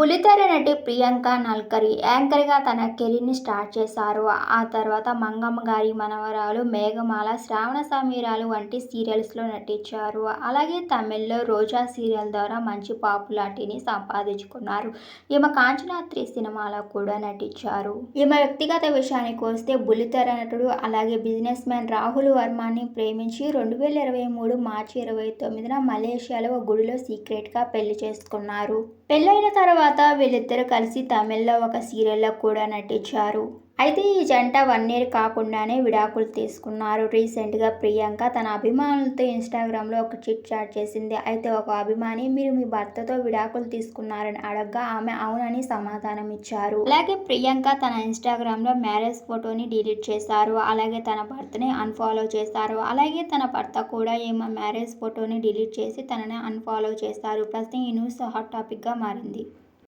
బుల్లితెర నటి ప్రియాంక నల్కరి యాంకర్గా తన కెరీర్ని స్టార్ట్ చేశారు. ఆ తర్వాత మంగమ్మ గారి మనవరాలు మేఘమాల శ్రావణ సమీరాలు వంటి సీరియల్స్లో నటించారు. అలాగే తమిళ్ళో రోజా సీరియల్ ద్వారా మంచి పాపులారిటీని సంపాదించుకున్నారు. ఈమె కాంచనాత్రి సినిమాలో కూడా నటించారు. ఈమె వ్యక్తిగత విషయానికి వస్తే బుల్లితెర నటుడు అలాగే బిజినెస్ మ్యాన్ రాహుల్ వర్మని ప్రేమించి రెండు వేల ఇరవై మూడు మార్చి ఇరవై తొమ్మిదిన మలేషియాలో ఒక గుడిలో సీక్రెట్గా పెళ్ళి చేసుకున్నారు. పెళ్ళైన తర్వాత వీళ్ళిద్దరూ కలిసి తమిళ్ళో ఒక సీరియల్లో కూడా నటించారు. అయితే ఈ జంట వన్ ఇయర్ కాకుండానే విడాకులు తీసుకున్నారు. రీసెంట్గా ప్రియాంక తన అభిమానులతో ఇన్స్టాగ్రామ్లో ఒక చిట్ చాట్ చేసింది. అయితే ఒక అభిమాని మీరు మీ భర్తతో విడాకులు తీసుకున్నారని అడగ్గా ఆమె అవునని సమాధానం ఇచ్చారు. అలాగే ప్రియాంక తన ఇన్స్టాగ్రామ్లో మ్యారేజ్ ఫోటోని డిలీట్ చేశారు. అలాగే తన భర్తని అన్ఫాలో చేశారు. అలాగే తన భర్త కూడా ఏమో మ్యారేజ్ ఫోటోని డిలీట్ చేసి తనని అన్ఫాలో చేశారు. ప్రస్తుతం ఈ న్యూస్ హాట్ టాపిక్గా మారింది.